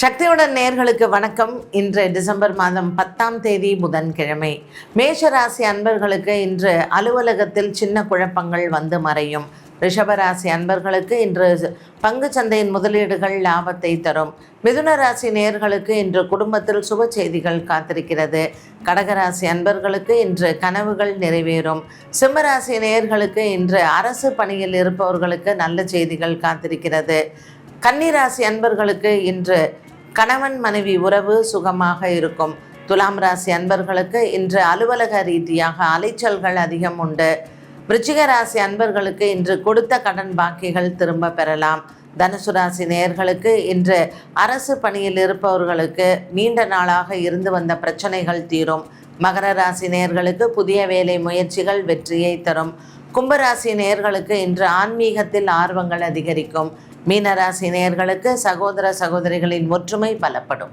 சக்தியுடன் நேர்களுக்கு வணக்கம். இன்று டிசம்பர் மாதம் பத்தாம் தேதி புதன்கிழமை. மேஷராசி அன்பர்களுக்கு இன்று அலுவலகத்தில் சின்ன குழப்பங்கள் வந்து மறையும். ரிஷபராசி அன்பர்களுக்கு இன்று பங்கு சந்தையின் முதலீடுகள் லாபத்தை தரும். மிதுன ராசி நேர்களுக்கு இன்று குடும்பத்தில் சுப செய்திகள் காத்திருக்கிறது. கடகராசி அன்பர்களுக்கு இன்று கனவுகள் நிறைவேறும். சிம்மராசி நேர்களுக்கு இன்று அரசு பணியில் இருப்பவர்களுக்கு நல்ல செய்திகள் காத்திருக்கிறது. கன்னிராசி அன்பர்களுக்கு இன்று கணவன் மனைவி உறவு சுகமாக இருக்கும். துலாம் ராசி அன்பர்களுக்கு இன்று அலுவலக ரீதியாக அலைச்சல்கள் அதிகம் உண்டு. விருச்சிக ராசி அன்பர்களுக்கு இன்று கொடுத்த கடன் பாக்கிகள் திரும்ப பெறலாம். தனுசு ராசி நேயர்களுக்கு இன்று அரசு பணியில் இருப்பவர்களுக்கு நீண்ட நாளாக இருந்து வந்த பிரச்சனைகள் தீரும். மகர ராசி நேயர்களுக்கு புதிய வேலை முயற்சிகள் வெற்றியை தரும். கும்பராசி நேயர்களுக்கு இன்று ஆன்மீகத்தில் ஆர்வங்கள் அதிகரிக்கும். மீனராசி நேயர்களுக்கு சகோதர சகோதரிகளின் ஒற்றுமை பலப்படும்.